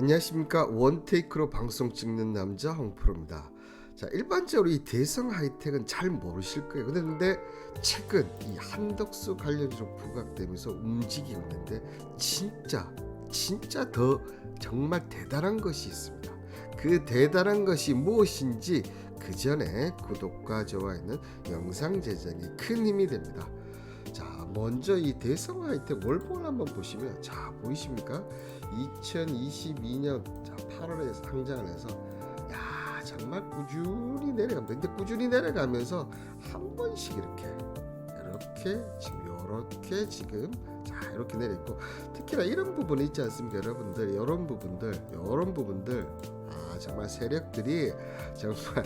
안녕하십니까 원테이크로 방송 찍는 남자 홍프로입니다. 자 일반적으로 이 대성 하이텍은 잘 모르실 거예요. 그런데 최근 이 한덕수 관련주로 부각되면서 움직이고 있는데 진짜 진짜 더 정말 대단한 것이 있습니다. 그 대단한 것이 무엇인지 그 전에 구독과 좋아요는 영상 제작에 큰 힘이 됩니다. 자 먼저 이 대성 하이텍 월봉을 한번 보시면 자 보이십니까? 2022년 자 8월에 상장을 해서 야 정말 꾸준히 내려갑니다. 근데 꾸준히 내려가면서 한 번씩 이렇게 이렇게 지금 요렇게 지금 자 이렇게 내려있고 특히나 이런 부분이 있지 않습니까 여러분들 이런 부분들 이런 부분들 아 정말 세력들이 정말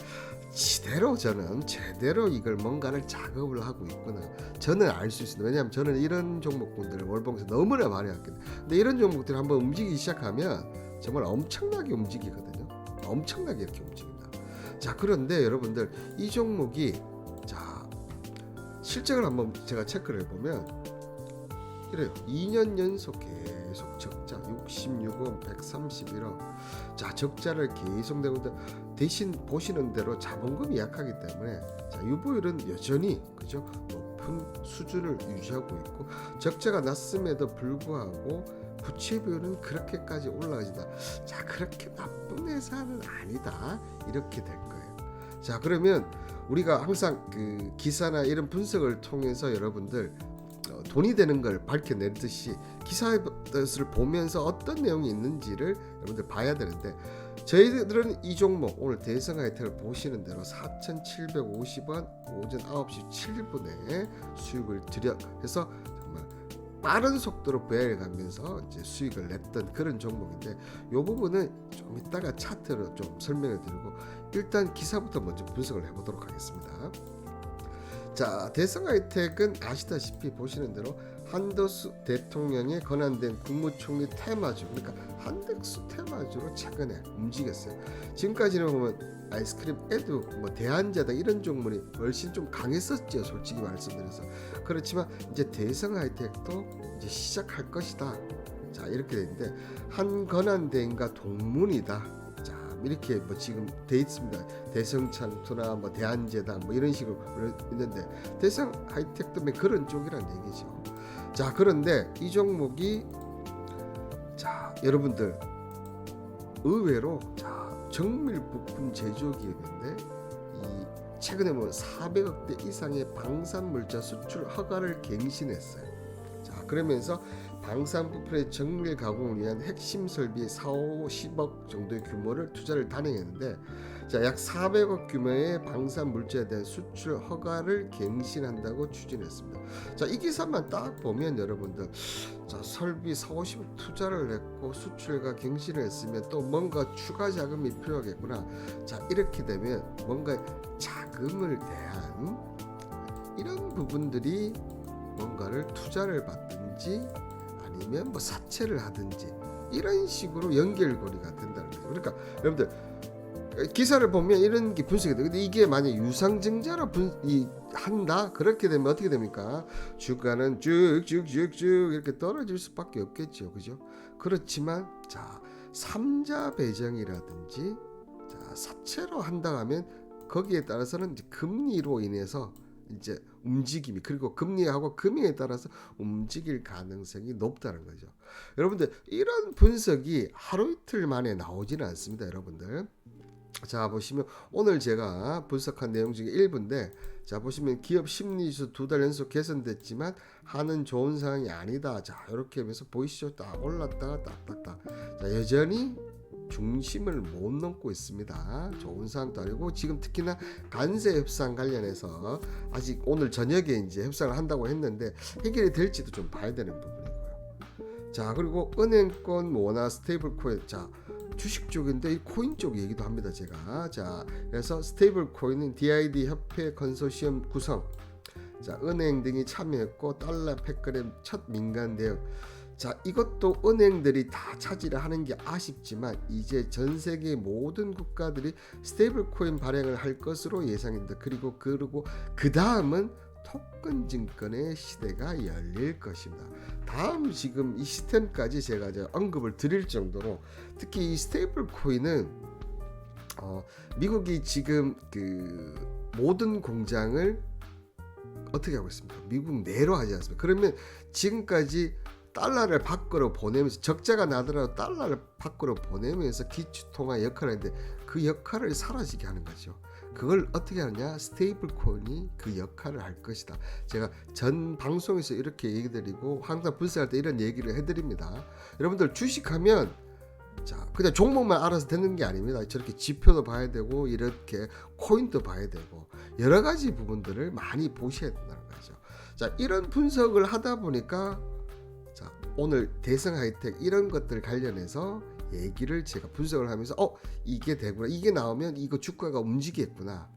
지대로 저는 제대로 이걸 뭔가를 작업을 하고 있구나. 저는 알 수 있습니다. 왜냐하면 저는 이런 종목군들을 월봉에서 너무나 많이 했거든요. 근데 이런 종목들이 한번 움직이기 시작하면 정말 엄청나게 움직이거든요. 엄청나게 이렇게 움직입니다. 자 그런데 여러분들 이 종목이 자 실적을 한번 제가 체크를 해보면 이래요 2년 연속 계속 적자. 66원 131원 자 적자를 계속 내고 대신 보시는 대로 자본금이 약하기 때문에 자 유보율은 여전히 그죠? 높은 수준을 유지하고 있고 적자가 났음에도 불구하고 부채 비율은 그렇게까지 올라가진다. 자 그렇게 나쁜 회사는 아니다. 이렇게 될 거예요. 자 그러면 우리가 항상 그 기사나 이런 분석을 통해서 여러분들 어, 돈이 되는 걸 밝혀내듯이 기사의 뜻을 보면서 어떤 내용이 있는지를 여러분들 봐야 되는데 저희들은 이 종목 오늘 대성 하이텍을 보시는 대로 4,750원 오전 9시 7분에 수익을 들여 해서 정말 빠른 속도로 배열가면서 이제 수익을 냈던 그런 종목인데 이 부분은 좀 이따가 차트로 좀 설명을 드리고 일단 기사부터 먼저 분석을 해보도록 하겠습니다. 자 대성 하이텍은 아시다시피 보시는 대로 한덕수 대통령의 권한된 국무총리 테마주 그러니까 한덕수 테마주로 최근에 움직였어요. 지금까지는 보면 아이스크림 에두 뭐 대한자다 이런 종목이 훨씬 좀 강했었죠 솔직히 말씀드려서 그렇지만 이제 대성 하이텍도 이제 시작할 것이다. 자 이렇게 되는데 한 권한대행과 동문이다. 자 이렇게 뭐 지금 돼 있습니다. 대성창투나 뭐 대한제다 뭐 이런 식으로 있는데 대성 하이텍도 뭐 그런 쪽이란 얘기죠. 자 그런데 이 종목이 자 여러분들 의외로 자 정밀 부품 제조 기업인데 이 최근에 뭐 400억대 이상의 방산 물자 수출 허가를 갱신했어요. 자 그러면서 방산 부품의 정밀 가공을 위한 핵심 설비 4, 50억 정도의 규모를 투자를 단행했는데 자, 약 400억 규모의 방산 물자에 대한 수출 허가를 갱신한다고 추진했습니다. 자, 이 기사만 딱 보면 여러분들 자, 설비 4, 50억 투자를 했고 수출과 갱신을 했으면 또 뭔가 추가 자금이 필요하겠구나. 자, 이렇게 되면 뭔가 자금을 대한 이런 부분들이 뭔가를 투자를 받든지 아니면 뭐 사채를 하든지 이런 식으로 연결고리가 된다는 거예요. 그러니까 여러분들 기사를 보면 이런 게 분석이 돼. 근데 이게 만약 유상증자로 분, 이, 한다 그렇게 되면 어떻게 됩니까? 주가는 쭉쭉쭉쭉 이렇게 떨어질 수밖에 없겠죠, 그죠? 그렇지만 자 삼자 배정이라든지 자 사채로 한다 하면 거기에 따라서는 금리로 인해서 이제 움직임이 그리고 금리하고 금융에 따라서 움직일 가능성이 높다는 거죠. 여러분들 이런 분석이 하루 이틀 만에 나오지는 않습니다, 여러분들. 자 보시면 오늘 제가 분석한 내용 중에 일부인데 자 보시면 기업 심리지수 두 달 연속 개선됐지만 하는 좋은 상황이 아니다. 자 이렇게 하면서 보이시죠? 딱 올랐다가 딱딱딱. 자 여전히 중심을 못 넘고 있습니다. 좋은 상황도 아니고 지금 특히나 간세 협상 관련해서 아직 오늘 저녁에 이제 협상을 한다고 했는데 해결이 될지도 좀 봐야 되는 부분이고요. 자 그리고 은행권 원화 스테이블 코인 자 주식 쪽인데 이 코인 쪽 얘기도 합니다 제가 자 그래서 스테이블 코인은 DID 협회 컨소시엄 구성 자 은행 등이 참여했고 달러 패거램 첫 민간 대응 자 이것도 은행들이 다 차지를 하는 게 아쉽지만 이제 전 세계 모든 국가들이 스테이블 코인 발행을 할 것으로 예상입니다 그리고 그리고 그 다음은 토큰 증권의 시대가 열릴 것입니다. 다음 지금 이 시스템까지 제가 이제 언급을 드릴 정도로 특히 이 스테이블 코인은 어, 미국이 지금 그 모든 공장을 어떻게 하고 있습니까? 미국 내로 하지 않습니까? 그러면 지금까지 달러를 밖으로 보내면서 적자가 나더라도 달러를 밖으로 보내면서 기축통화 역할을 했는데 그 역할을 사라지게 하는 거죠. 그걸 어떻게 하느냐? 스테이블 코인이 그 역할을 할 것이다. 제가 전 방송에서 이렇게 얘기 드리고 항상 분석할 때 이런 얘기를 해드립니다. 여러분들 주식하면 자 그냥 종목만 알아서 되는 게 아닙니다. 저렇게 지표도 봐야 되고 이렇게 코인도 봐야 되고 여러 가지 부분들을 많이 보셔야 된다는 거죠. 자 이런 분석을 하다 보니까 자 오늘 대성 하이텍 이런 것들 관련해서 얘기를 제가 분석을 하면서 어 이게 되구나. 이게 나오면 이거 주가가 움직이겠구나.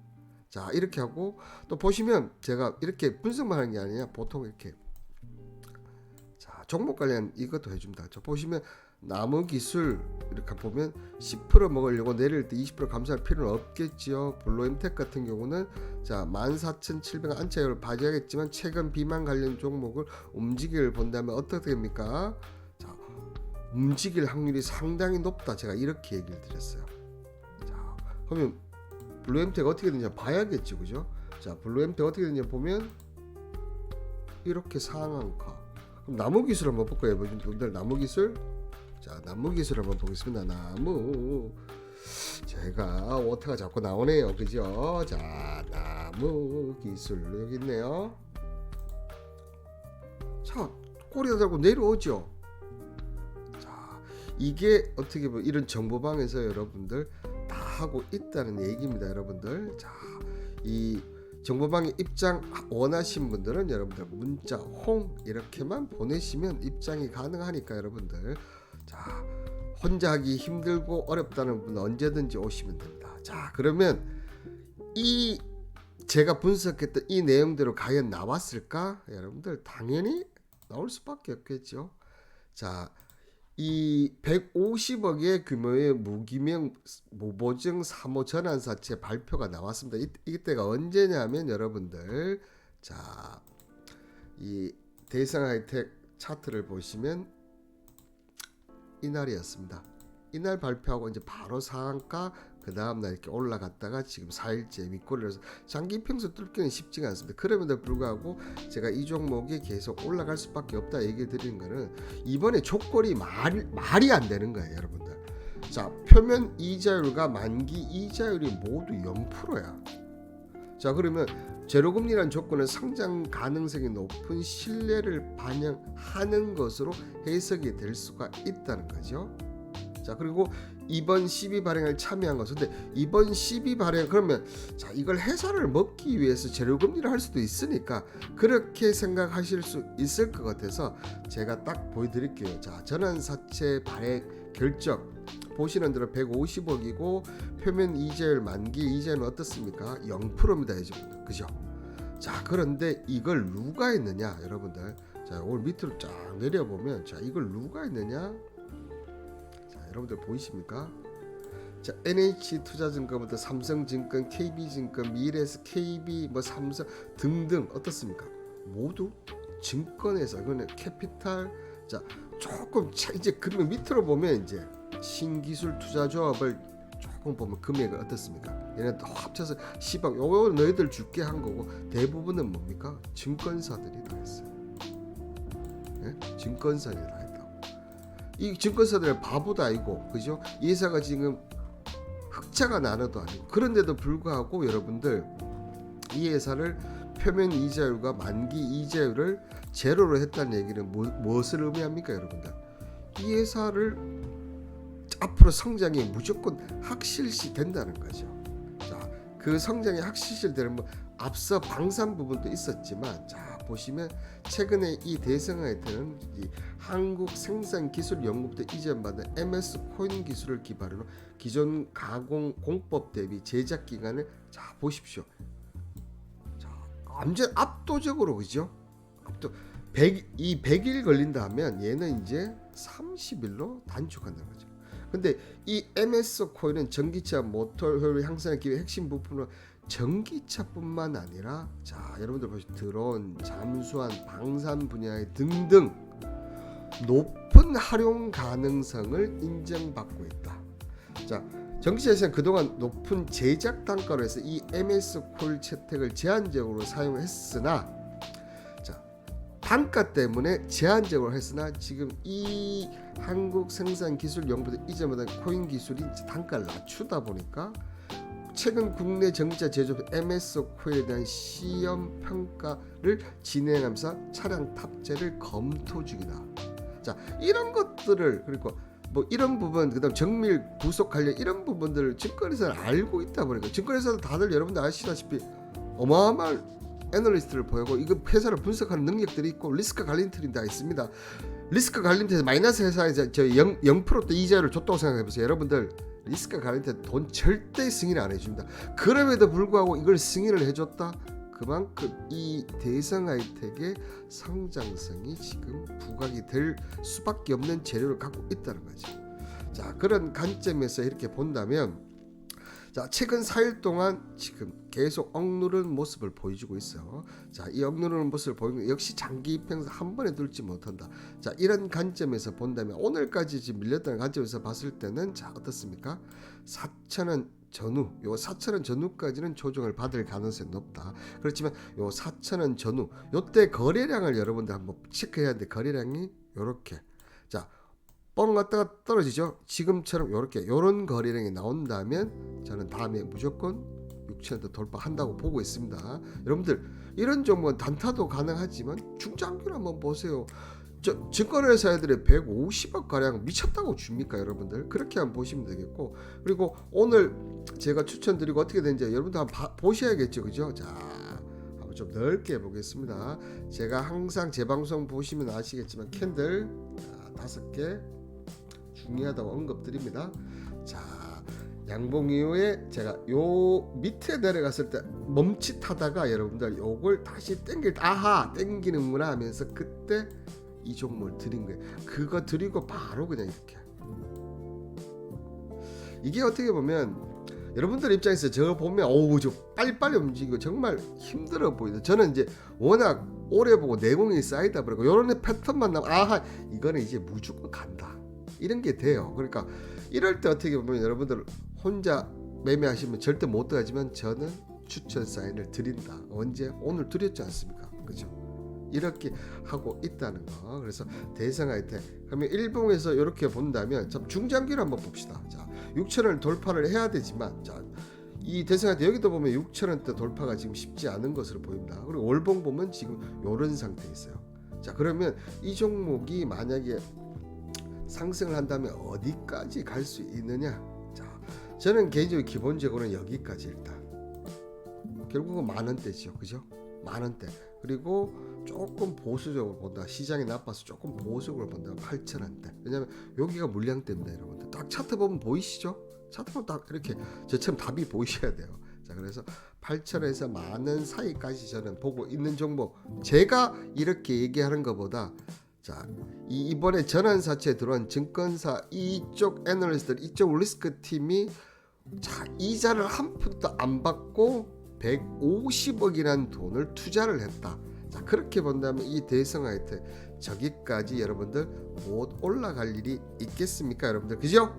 자 이렇게 하고 또 보시면 제가 이렇게 분석만 하는 게 아니라 보통 이렇게 자 종목 관련 이것도 해줍니다 저 보시면 나무 기술 이렇게 보면 10% 먹으려고 내릴 때 20% 감소할 필요는 없겠지요. 블루엠텍 같은 경우는 자 14,700 안착을 봐줘야겠지만 최근 비만 관련 종목을 움직임을 본다면 어떻게 됩니까? 자 움직일 확률이 상당히 높다. 제가 이렇게 얘기를 드렸어요. 자 그러면 블루엠텍 어떻게 되냐 봐야겠죠, 그죠? 자 블루엠텍 어떻게 되냐 보면 이렇게 상한가. 그럼 나무 기술 한번 볼까요, 여러분들? 나무 기술? 자 나무 기술 한번 보겠습니다. 나무. 제가 워터가 자꾸 나오네요. 그죠? 자 나무 기술 여기 있네요. 자 꼬리가 달고 내려오죠? 자 이게 어떻게 보면 이런 정보방에서 여러분들 다 하고 있다는 얘기입니다 여러분들. 자이 정보방에 입장 원하신 분들은 여러분들 문자 홍 이렇게만 보내시면 입장이 가능하니까 여러분들 자 혼자 하기 힘들고 어렵다는 분 언제든지 오시면 됩니다. 자 그러면 이 제가 분석했던 이 내용대로 과연 나왔을까? 여러분들 당연히 나올 수밖에 없겠죠. 자, 이 150억의 규모의 무기명 무보증 사모 전환 사채 발표가 나왔습니다. 이, 이때가 언제냐면 여러분들 자, 이 대상 하이텍 차트를 보시면 이날이었습니다. 이날 발표하고 이제 바로 상한가 그 다음날 이렇게 올라갔다가 지금 4일째 윗꼬리라서 장기 평소 뚫기는 쉽지가 않습니다. 그럼에도 불구하고 제가 이 종목이 계속 올라갈 수밖에 없다 얘기 드리는 거는 이번에 조건이 말, 말이 안 되는 거예요 여러분들. 자 표면 이자율과 만기 이자율이 모두 0%야. 자 그러면 제로금리란 조건은 성장 가능성이 높은 신뢰를 반영하는 것으로 해석이 될 수가 있다는 거죠. 자 그리고 이번 12 발행을 참여한 것은 근데 이번 12 발행 그러면 자 이걸 회사를 먹기 위해서 제로금리를 할 수도 있으니까 그렇게 생각하실 수 있을 것 같아서 제가 딱 보여드릴게요. 자 전환 사채 발행 결정 보시는 대로 150억이고 표면 이자율 만기 이자율은 어떻습니까? 0%입니다, 여러분. 그죠? 자, 그런데 이걸 누가 했느냐, 여러분들. 자, 오늘 밑으로 쫙 내려 보면 자, 이걸 누가 했느냐? 자, 여러분들 보이십니까? 자, NH 투자증권부터 삼성증권, KB증권, 미래에서 KB, 뭐 삼성 등등 어떻습니까? 모두 증권에서 이거는 캐피탈 자 조금 차, 이제 그러면 밑으로 보면 이제 신기술 투자조합을 조금 보면 금액은 어떻습니까? 얘네 또 합쳐서 10억 요거 너희들 줄게 한 거고 대부분은 뭡니까? 증권사들이 다 했어요. 예? 증권사들이 다 했다고. 이 증권사들 바보도 아니고 그죠? 이 회사가 지금 흑자가 나눠도 아니고 그런데도 불구하고 여러분들 이 회사를 표면 이자율과 만기 이자율을 제로로 했다는 얘기는 뭐, 무엇을 의미합니까 여러분들? 이 회사를 앞으로 성장이 무조건 확실시 된다는 거죠. 자, 그 성장이 확실시 되는 뭐 앞서 방산 부분도 있었지만 자 보시면 최근에 이 대성하이트는 이 한국 생산 기술 연구부터 이전받은 MS 코인 기술을 기반으로 기존 가공 공법 대비 제작 기간을 자 보십시오. 자 완전 압도적으로 그죠? 압도 100, 이 100일 걸린다 하면 얘는 이제 30일로 단축한다는 거죠. 근데 이 MS 코인은 전기차 모터 효율 향상하기 위해 핵심 부품으로 전기차뿐만 아니라 자 여러분들 보시 드론, 잠수함, 방산 분야의 등등 높은 활용 가능성을 인정받고 있다. 자 정치에서는 그동안 높은 제작 단가로 해서 이 MS 콜 채택을 제한적으로 사용했으나 자 단가 때문에 제한적으로 했으나 지금 이 한국 생산 기술 연구도 이전보다 코인 기술이 단가를 낮추다 보니까 최근 국내 전기차 제조업 MS 코일에 대한 시험 평가를 진행하면서 차량 탑재를 검토 중이다. 자 이런 것들을 그리고 뭐 이런 부분 그다음 정밀 부속 관련 이런 부분들을 증권회사는 알고 있다 보니까 증권회사도 다들 여러분들 아시다시피 어마어마한 애널리스트를 보이고 이거 회사를 분석하는 능력들이 있고 리스크 관리 틀이 다 있습니다. 리스크 관리 틀에서 마이너스 회사에서 저0 0%또 이자를 줬다고 생각해 보세요. 여러분들 리스크 관리 틀돈 절대 승인 안 해줍니다. 그럼에도 불구하고 이걸 승인을 해줬다. 그만큼 이 대성 하이텍의 성장성이 지금 부각이 될 수밖에 없는 재료를 갖고 있다는 거죠. 자 그런 관점에서 이렇게 본다면 자 최근 4일 동안 지금 계속 억누르는 모습을 보여주고 있어. 자 이 억누르는 모습을 보이는 거 역시 장기 입행사 한 번에 들지 못한다. 자 이런 관점에서 본다면 오늘까지 지금 밀렸다는 관점에서 봤을 때는 자 어떻습니까? 4천원 전후 요 4천원 전후까지는 조정을 받을 가능성이 높다. 그렇지만 요 4천원 전후 요때 거래량을 여러분들 한번 체크해야 하는데 거래량이 요렇게 자 뻥 갔다가 떨어지죠. 지금처럼 요렇게 요런 거래량이 나온다면 저는 다음에 무조건 6천원도 돌파한다고 보고 있습니다. 여러분들 이런 종목은 단타도 가능하지만 중장기를 한번 보세요. 저 증권회사들이 150억 가량 미쳤다고 줍니까 여러분들 그렇게 한번 보시면 되겠고 그리고 오늘 제가 추천드리고 어떻게 되는지 여러분들 한번 봐- 보셔야겠죠 그죠 자 한번 좀 넓게 보겠습니다 제가 항상 제 방송 보시면 아시겠지만 캔들 자, 다섯 개 중요하다고 언급드립니다 자 양봉 이후에 제가 요 밑에 내려갔을 때 멈칫하다가 여러분들 요걸 다시 땡길 때 아하 땡기는구나 하면서 그때 이 종목을 드린 거예요. 그거 드리고 바로 그냥 이렇게. 이게 어떻게 보면 여러분들 입장에서 저 보면 어우 저 빨리빨리 움직이고 정말 힘들어 보이다. 저는 이제 워낙 오래 보고 내공이 쌓이다 보니까 이런 패턴만 나면 아하 이거는 이제 무조건 간다. 이런 게 돼요. 그러니까 이럴 때 어떻게 보면 여러분들 혼자 매매하시면 절대 못 들어가지만 저는 추천 사인을 드린다. 언제 오늘 드렸지 않습니까? 그죠? 이렇게 하고 있다는 거. 그래서 대성 아이템. 그러면 일봉에서 이렇게 본다면 참 중장기를 한번 봅시다. 자, 6천을 돌파를 해야 되지만 자, 이 대성 아이템 여기도 보면 6천원대 돌파가 지금 쉽지 않은 것으로 보입니다. 그리고 월봉 보면 지금 이런 상태에 있어요. 자, 그러면 이 종목이 만약에 상승을 한다면 어디까지 갈 수 있느냐? 자, 저는 개인적으로 기본적으로는 여기까지 일단 결국은 만 원대죠, 그죠? 만 원대. 그리고 조금 보수적으로 본다. 시장이 나빠서 조금 보수적으로 본다. 8천 원대. 왜냐면 여기가 물량 때문에 여러분들 딱 차트 보면 보이시죠? 차트 보면 딱 이렇게 저처럼 답이 보이셔야 돼요. 자, 그래서 8천에서 만 원 사이까지 저는 보고 있는 종목. 제가 이렇게 얘기하는 것보다 자, 이 이번에 전환 사채에 들어온 증권사 이쪽 애널리스트들 이쪽 리스크 팀이 자, 이자를 한 푼도 안 받고 150억이라는 돈을 투자를 했다. 자, 그렇게 본다면 이 대성 하이트 저기까지 여러분들 못 올라갈 일이 있겠습니까, 여러분들? 그죠?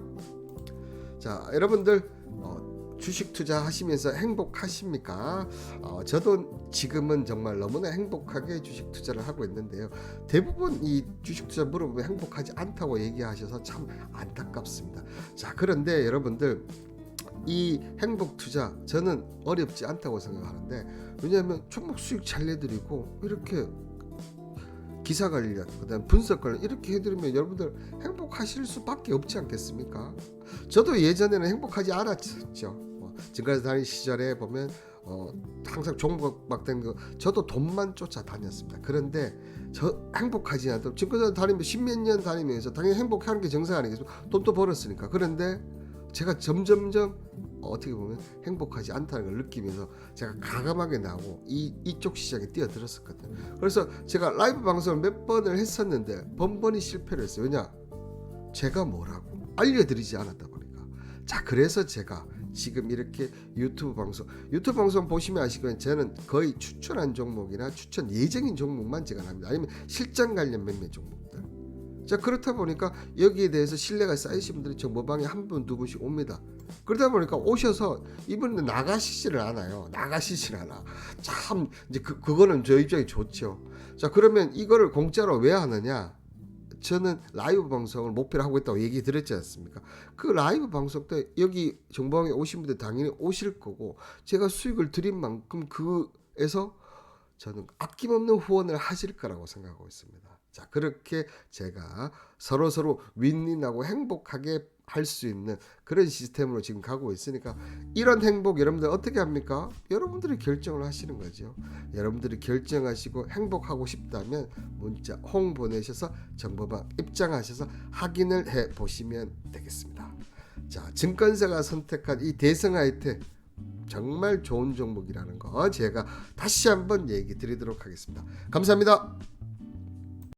자, 여러분들 어, 주식 투자하시면서 행복하십니까? 어, 저도 지금은 정말 너무나 행복하게 주식 투자를 하고 있는데요. 대부분 이 주식 투자 물어보면 행복하지 않다고 얘기하셔서 참 안타깝습니다. 자, 그런데 여러분들 이 행복 투자 저는 어렵지 않다고 생각하는데 왜냐하면 종목 수익 잘 내드리고 이렇게 기사 관련 그다음 분석 관련 이렇게 해드리면 여러분들 행복하실 수밖에 없지 않겠습니까? 저도 예전에는 행복하지 않았죠. 뭐 지금까지 다닌 시절에 보면 어, 항상 종목 막된 거 저도 돈만 쫓아 다녔습니다. 그런데 저 행복하지 않도 지금까지 다니면 십몇 년 다니면서 당연히 행복하는 게 정상 아니겠습니까? 돈도 벌었으니까. 그런데 제가 점점점 어떻게 보면 행복하지 않다는 걸 느끼면서 제가 가감하게 나오고 이 이쪽 시장에 뛰어들었었거든요. 그래서 제가 라이브 방송을 몇 번을 했었는데 번번이 실패를 했어요. 왜냐? 제가 뭐라고 알려드리지 않았다 보니까. 자, 그래서 제가 지금 이렇게 유튜브 방송 유튜브 방송 보시면 아시겠지만 저는 거의 추천한 종목이나 추천 예정인 종목만 제가 합니다. 아니면 실전 관련 몇몇 종목들. 자 그렇다 보니까 여기에 대해서 신뢰가 쌓이신 분들이 정보방에 한 분 두 분씩 옵니다. 그러다 보니까 오셔서 이분은 나가시지를 않아요. 나가시질 않아. 참 이제 그 그거는 저 입장이 좋죠. 자 그러면 이거를 공짜로 왜 하느냐? 저는 라이브 방송을 목표로 하고 있다고 얘기 드렸지 않습니까? 그 라이브 방송 때 여기 정보방에 오신 분들 당연히 오실 거고 제가 수익을 드린 만큼 그에서 저는 아낌없는 후원을 하실 거라고 생각하고 있습니다. 자 그렇게 제가 서로 서로 윈윈하고 행복하게 할 수 있는 그런 시스템으로 지금 가고 있으니까 이런 행복 여러분들 어떻게 합니까? 여러분들이 결정을 하시는 거죠. 여러분들이 결정하시고 행복하고 싶다면 문자 홍 보내셔서 정보방 입장하셔서 확인을 해 보시면 되겠습니다. 자, 증권사가 선택한 이 대성 아이템 정말 좋은 종목이라는 거 제가 다시 한번 얘기 드리도록 하겠습니다. 감사합니다.